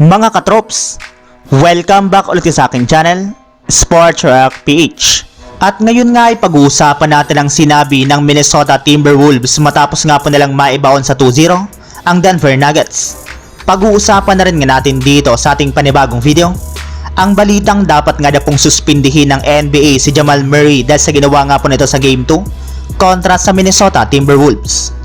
Mga katrops, welcome back ulit sa aking channel, Sports Rock PH. At ngayon nga ay pag-uusapan natin ang sinabi ng Minnesota Timberwolves matapos nga po nilang maibaon sa 2-0 ang Denver Nuggets. Pag-uusapan na rin nga natin dito sa ating panibagong video ang balitang dapat nga na pong suspindihin ng NBA si Jamal Murray dahil sa ginawa nga po nito sa Game 2 kontra sa Minnesota Timberwolves.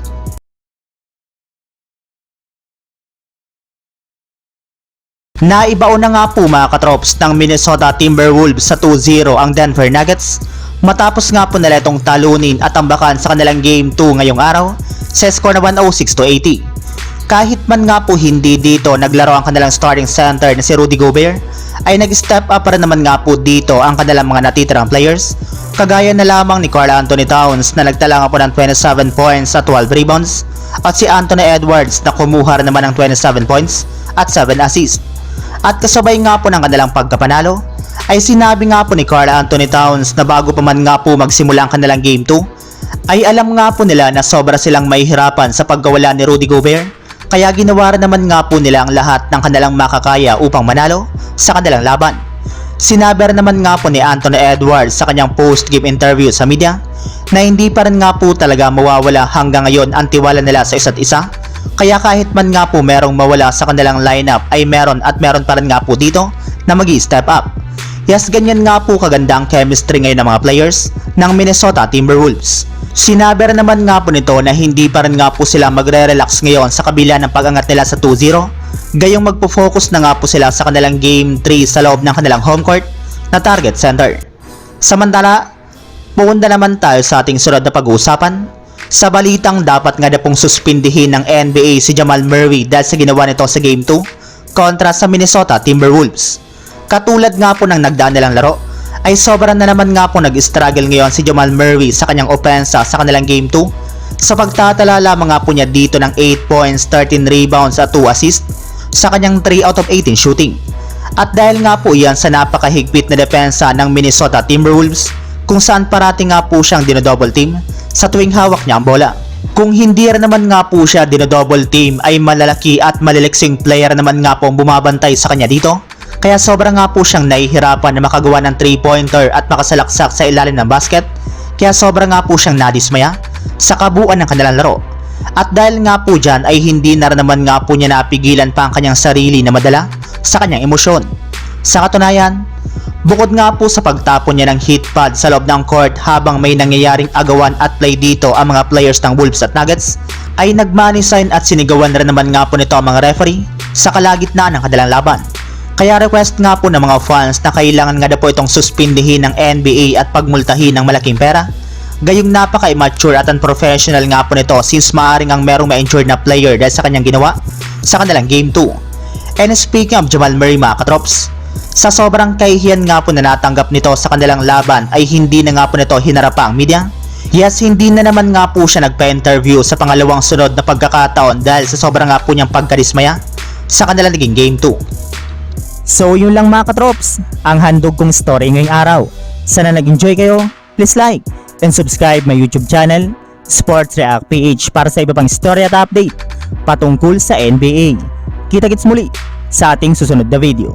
Naibaon na nga po mga katrops ng Minnesota Timberwolves sa 2-0 ang Denver Nuggets matapos nga po nila itong talunin at tambakan sa kanilang Game 2 ngayong araw sa score na 106 to 80. Kahit man nga po hindi dito naglaro ang kanilang starting center na si Rudy Gobert, ay nag-step up pa rin naman nga po dito ang kanilang mga natitirang players, kagaya na lamang ni Carl Anthony Towns na nagtala nga po ng 27 points at 12 rebounds, at si Anthony Edwards na kumuha naman ng 27 points at 7 assists. At kasabay nga po ng kanilang pagkapanalo, ay sinabi nga po ni Carl Anthony Towns na bago pa man nga po magsimula ang kanilang Game 2, ay alam nga po nila na sobra silang mahihirapan sa pagkawala ni Rudy Gobert kaya ginawa naman nga po nila ang lahat ng kanilang makakaya upang manalo sa kanilang laban. Sinabi rin naman nga po ni Anthony Edwards sa kanyang post-game interview sa media na hindi pa rin nga po talaga mawawala hanggang ngayon ang tiwala nila sa isa't isa. Kaya kahit man nga po merong mawala sa kanilang lineup ay meron at meron pa rin nga po dito na mag step up. Yes, ganyan nga po kaganda ang chemistry ngayon ng mga players ng Minnesota Timberwolves. Sinabi rin naman nga po nito na hindi pa rin nga po sila magre-relax ngayon sa kabila ng pag-angat nila sa 2-0. Gayong magpo-focus na nga po sila sa kanilang Game 3 sa loob ng kanilang home court na target center. Samantala, pupunta naman tayo sa ating sunod na pag-uusapan sa balitang dapat nga na pong suspindihin ng NBA si Jamal Murray dahil sa ginawa nito sa Game 2 kontra sa Minnesota Timberwolves. Katulad nga po ng nagdaan nilang laro, ay sobrang na naman nga po nag-struggle ngayon si Jamal Murray sa kanyang opensa sa kanilang Game 2 sa pagtatala lamang nga po niya dito ng 8 points, 13 rebounds at 2 assists sa kanyang 3 out of 18 shooting. At dahil nga po iyan sa napakahigpit na depensa ng Minnesota Timberwolves kung saan parati nga po siyang dinodouble team sa tuwing hawak niya ang bola. Kung hindi rin naman nga po siya dinodouble team ay malalaki at maliliksing player naman nga po ang bumabantay sa kanya dito kaya sobra nga po siyang nahihirapan na makagawa ng 3-pointer at makasalaksak sa ilalim ng basket. Kaya sobra nga po siyang nadismaya sa kabuuan ng kanilang laro. At dahil nga po dyan ay hindi na rin naman nga po niya napigilan pa ang kanyang sarili na madala sa kanyang emosyon. Sa katunayan, bukod nga po sa pagtapon niya ng hit pad sa loob ng court habang may nangyayaring agawan at play dito ang mga players ng Wolves at Nuggets, ay nagmoney sign at sinigawan rin naman nga po nito ang mga referee sa kalagitnaan ng kanilang laban. Kaya request nga po ng mga fans na kailangan nga na po itong suspindihin ng NBA at pagmultahin ng malaking pera. Gayong napaka-immature at unprofessional nga po nito since maaring ang merong ma-injured na player dahil sa kanyang ginawa sa kanilang Game 2. And speaking of Jamal Murray mga katrops, sa sobrang kahihiyan nga po na natanggap nito sa kanilang laban ay hindi na nga po nito hinarap ang media. Yes, hindi na naman nga po siya nagpa-interview sa pangalawang sunod na pagkakataon dahil sa sobrang nga po niyang pagkarismaya sa kanilang naging Game 2. So yun lang mga katrops, ang handog kong story ngayong araw. Sana nag-enjoy kayo, please like and subscribe my YouTube channel, Sports React PH para sa iba pang story at update patungkol sa NBA. Kita-kits muli sa ating susunod na video.